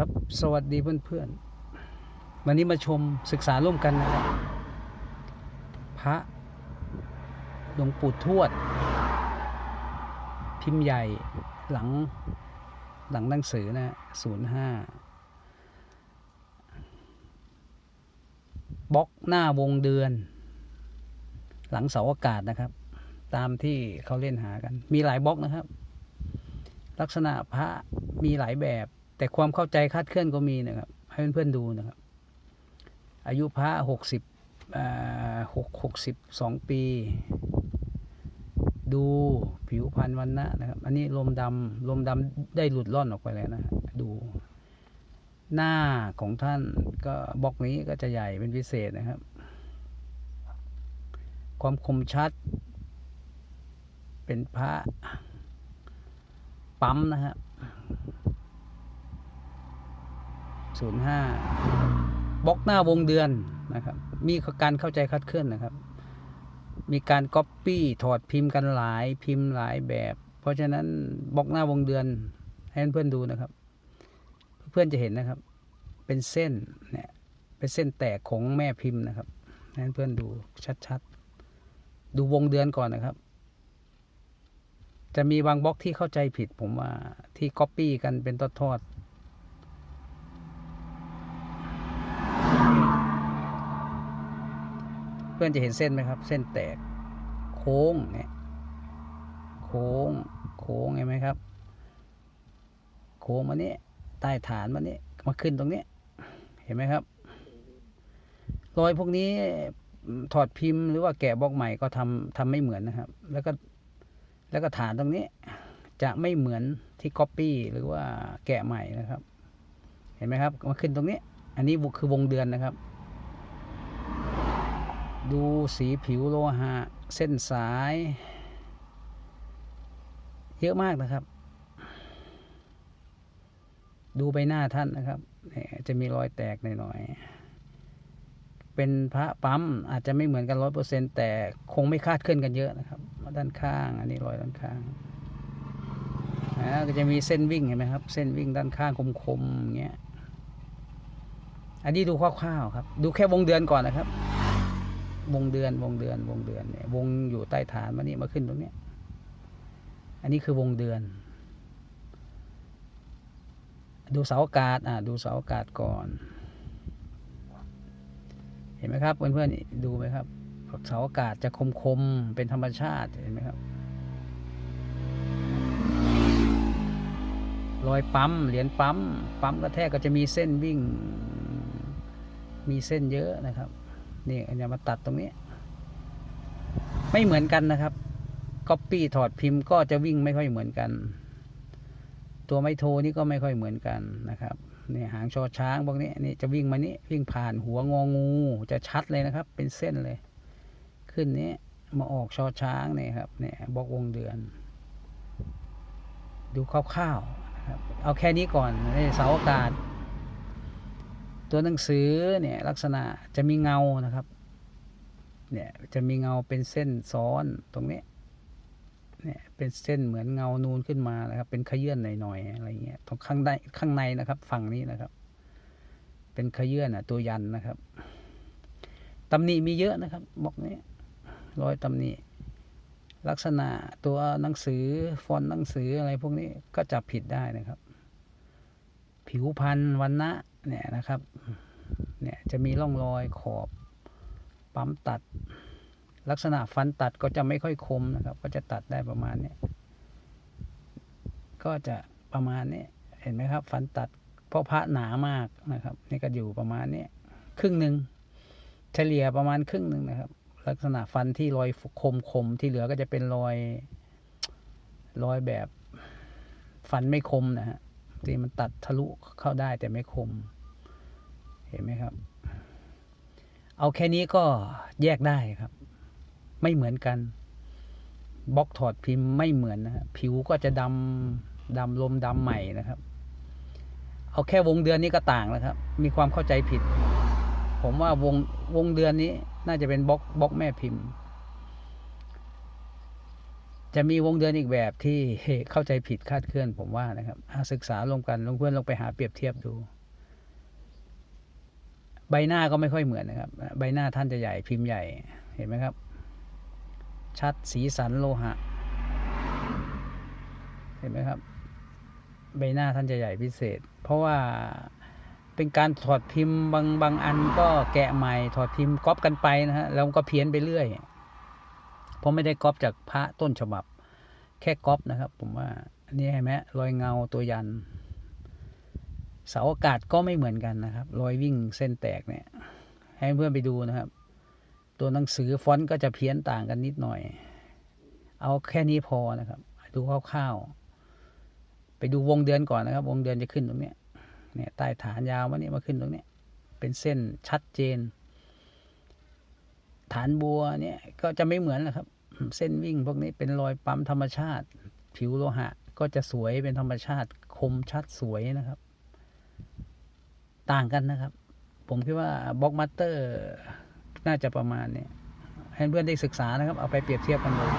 ครับ สวัสดีเพื่อนๆ วันนี้มาชมศึกษาร่วมกันนะครับ พระหลวงปู่ทวด พิมพ์ใหญ่หลังหลังหนังสือนะศูนย์ห้าบล็อกหน้าวงเดือน หลังเสาอากาศนะครับ ตามที่เขาเล่นหากัน มีหลายบล็อกนะครับ ลักษณะพระมีหลายแบบ แต่ความเข้าใจคาดเคลื่อนก็มีนะครับ ให้เพื่อนๆดูนะครับ อายุพระหกสิบหกหกสิบสองปี ดูผิวพรรณวันนะนะครับ อันนี้ลมดำลมดำได้หลุดล่อนออกไปแล้วนะดูหน้าของท่านก็บล็อกนี้ก็จะใหญ่เป็นพิเศษนะครับ ความคมชัด เป็นพระปั๊มนะครับ 05บล็อกหน้าวงเดือนนะครับ มีการเข้าใจคัดเคลื่อนนะครับ มีการก๊อปปี้ถอดพิมพ์กันหลายพิมพ์หลายแบบ เพราะฉะนั้นบล็อกหน้าวงเดือนให้เพื่อนดูนะครับ เพื่อนจะเห็นนะครับ เป็นเส้นเนี่ยเป็นเส้นแตกของแม่พิมพ์นะครับให้เพื่อนดูชัดๆ ดูวงเดือนก่อนนะครับจะมีบางบล็อกที่เข้าใจผิดผมว่าที่ก๊อปปี้กันเป็นทอดๆ เพื่อนจะเห็นเส้นไหมครับ เส้นแตก โค้งเนี่ยโค้งโค้งเห็นไหมครับ โค้งมานี้ใต้ฐานมานี้มาขึ้นตรงนี้ เห็นไหมครับ รอยพวกนี้ถอดพิมพ์หรือว่าแกะบล็อกใหม่ก็ทำทำไม่เหมือนนะครับ แล้วก็แล้วก็ฐานตรงนี้จะไม่เหมือนที่ก๊อปปี้หรือว่าแกะใหม่นะครับ เห็นไหมครับมาขึ้นตรงนี้ อันนี้คือวงเดือนนะครับ ดูสีผิวโลหะ เส้นสาย เยอะมากนะครับ ดูใบหน้าท่านนะครับจะมีรอยแตกหน่อยๆเป็นพระปั๊มอาจจะไม่เหมือนกันร้อยเปอร์เซ็นแต่คงไม่คาดเคลื่อนกันเยอะนะครับ ด้านข้าง อันนี้รอยด้านข้างนะก็จะมีเส้นวิ่งเห็นไหมครับ เส้นวิ่งด้านข้างคมๆอย่างเงี้ยอันนี้ดูคร่าวๆครับ ดูแค่วงเดือนก่อนนะครับ วงเดือนวงเดือนวงเดือนเนี่ยวงอยู่ใต้ฐานมานี่มาขึ้นตรงเนี้ยอันนี้คือวงเดือน ดูเสาอากาศอ่าดูเสาอากาศก่อน เห็นไหมครับเพื่อนๆดูไหมครับเสาอากาศจะคมๆเป็นธรรมชาติเห็นไหมครับรอยปั๊มเหรียญปั๊ม ปั๊มกระแทกก็จะมีเส้นวิ่ง มีเส้นเยอะนะครับ นี่อันนี้มาตัดตรงนี้ ไม่เหมือนกันนะครับก๊อปปี้ถอดพิมพ์ก็จะวิ่งไม่ค่อยเหมือนกัน ตัวไม้โทนี่ก็ไม่ค่อยเหมือนกันนะครับนี่หางชอช้างพวกนี้นี่จะวิ่งมานี้วิ่งผ่านหัวงองู จะชัดเลยนะครับ เป็นเส้นเลย ขึ้นนี้มาออกชอช้างนี่ครับเนี่ยบล็อกวงเดือน ดูคร่าวๆนะครับเอาแค่นี้ก่อนในเสาอากาศ ตัวหนังสือเนี่ยลักษณะจะมีเงานะครับเนี่ยจะมีเงาเป็นเส้นซ้อนตรงนี้เนี่ยเป็นเส้นเหมือนเงานูนขึ้นมานะครับ เป็นขยื่นหน่อยๆอะไรเงี้ยตรงข้างในข้างในนะครับ ฝั่งนี้นะครับ เป็นขยื่นอะ ตัวยันนะครับตำหนิมีเยอะนะครับ บอกนี้รอยตำหนิลักษณะตัวหนังสือฟอนต์หนังสืออะไรพวกนี้ก็จับผิดได้นะครับ ผิวพันธุ์วันนะ เนี่ยนะครับ เนี่ยจะมีร่องรอยขอบปั๊มตัด ลักษณะฟันตัดก็จะไม่ค่อยคมนะครับ ก็จะตัดได้ประมาณนี้ก็จะประมาณนี้เห็นไหมครับ ฟันตัดเพราะพระหนามากนะครับ นี่ก็อยู่ประมาณนี้ครึ่งหนึ่งเฉลี่ยประมาณครึ่งหนึ่งนะครับ ลักษณะฟันที่รอยคมคมที่เหลือก็จะเป็นรอยรอยแบบฟันไม่คมนะฮะที่มันตัดทะลุเข้าได้แต่ไม่คม เห็นไหมครับ เอาแค่นี้ก็แยกได้ครับ ไม่เหมือนกันบล็อกถอดพิมพ์ไม่เหมือนนะผิวก็จะดำดำลมดำใหม่นะครับ เอาแค่วงเดือนนี้ก็ต่างแล้วครับ มีความเข้าใจผิด ผมว่าวงวงเดือนนี้น่าจะเป็นบล็อกบล็อกแม่พิมพ์ จะมีวงเดือนอีกแบบที่เข้าใจผิดคาดเคลื่อน ผมว่านะครับศึกษาลงกันลงเพื่อนลงไปหาเปรียบเทียบดู บหน้าก็ไม่ค่อยเหมือนนะครับ ใบหน้าท่านจะใหญ่พิมพ์ใหญ่เห็นไหมครับ ชัดสีสันโลหะ เห็นไหมครับ ใบหน้าท่านจะใหญ่พิเศษ เพราะว่าเป็นการถอดพิมพ์บางบางอันก็แกะใหม่ถอดพิมพ์ก๊อปกันไปนะฮะแล้วก็เพี้ยนไปเรื่อยผมไม่ได้ก๊อปจากพระต้นฉบับ แค่ก๊อปนะครับ ผมว่าอันนี้เห็นไหมรอยเงาตัวยัน เสาอากาศก็ไม่เหมือนกันนะครับ รอยวิ่งเส้นแตกเนี่ย ให้เพื่อนไปดูนะครับ ตัวหนังสือฟอนต์ก็จะเพี้ยนต่างกันนิดหน่อย เอาแค่นี้พอนะครับ ดูคร่าวๆ ไปดูวงเดือนก่อนนะครับ วงเดือนจะขึ้นตรงเนี้ยเนี่ยใต้ฐานยาวมาเนี่ยมาขึ้นตรงเนี้ยเป็นเส้นชัดเจน ฐานบัวเนี่ยก็จะไม่เหมือนนะครับ เส้นวิ่งพวกนี้เป็นรอยปั๊มธรรมชาติ ผิวโลหะ ก็จะสวยเป็นธรรมชาติคมชัดสวยนะครับ ต่างกันนะครับ ผมคิดว่าบล็อกมัตเตอร์น่าจะประมาณนี้ให้เพื่อนได้ศึกษานะครับ เอาไปเปรียบเทียบกันเลย